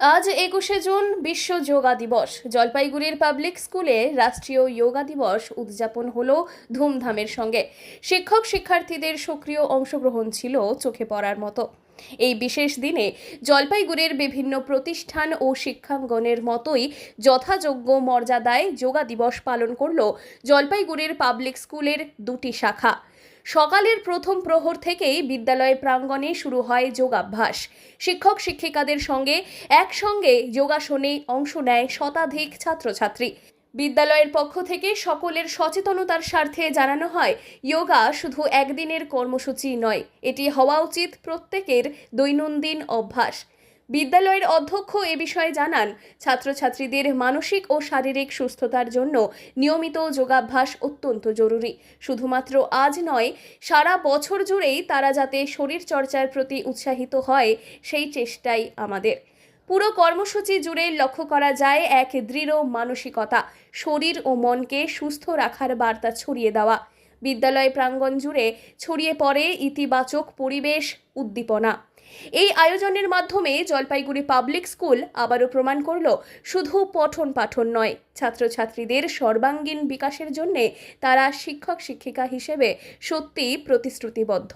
আজ একুশে জুন বিশ্ব যোগা দিবস। জলপাইগুড়ির পাবলিক স্কুলে রাষ্ট্রীয় যোগা দিবস উদযাপন হলো ধুমধামের সঙ্গে। শিক্ষক শিক্ষার্থীদের সক্রিয় অংশগ্রহণ ছিল চোখে পড়ার মতো। এই বিশেষ দিনে জলপাইগুড়ির বিভিন্ন প্রতিষ্ঠান ও শিক্ষাঙ্গনের মতোই যথাযোগ্য মর্যাদায় যোগা দিবস পালন করল জলপাইগুড়ির পাবলিক স্কুলের দুটি শাখা। সকালের প্রথম প্রহর থেকেই বিদ্যালয় প্রাঙ্গণে শুরু হয় যোগাভ্যাস। শিক্ষক শিক্ষিকাদের সঙ্গে একসঙ্গে যোগাসনে অংশ নেয় শতাধিক ছাত্রছাত্রী। বিদ্যালয়ের পক্ষ থেকে সকলের সচেতনতার স্বার্থে জানানো হয়, যোগা শুধু একদিনের কর্মসূচি নয়, এটি হওয়া উচিত প্রত্যেকের দৈনন্দিন অভ্যাস। বিদ্যালয়ের অধ্যক্ষ এ বিষয়ে জানান, ছাত্রছাত্রীদের মানসিক ও শারীরিক সুস্থতার জন্য নিয়মিত যোগাভ্যাস অত্যন্ত জরুরি। শুধুমাত্র আজ নয়, সারা বছর জুড়েই তারা যাতে শরীর চর্চার প্রতি উৎসাহিত হয়, সেই চেষ্টাই আমাদের। পুরো কর্মসূচি জুড়ে লক্ষ্য করা যায় এক দৃঢ় মানসিকতা, শরীর ও মনকে সুস্থ রাখার বার্তা ছড়িয়ে দেওয়া। বিদ্যালয় প্রাঙ্গণ জুড়ে ছড়িয়ে পড়ে ইতিবাচক পরিবেশ উদ্দীপনা। এই আয়োজনের মাধ্যমে জলপাইগুড়ি পাবলিক স্কুল আবারও প্রমাণ করল, শুধু পঠন পাঠন নয়, ছাত্রছাত্রীদের সর্বাঙ্গীন বিকাশের জন্যে তারা শিক্ষক শিক্ষিকা হিসেবে সত্যিই প্রতিশ্রুতিবদ্ধ।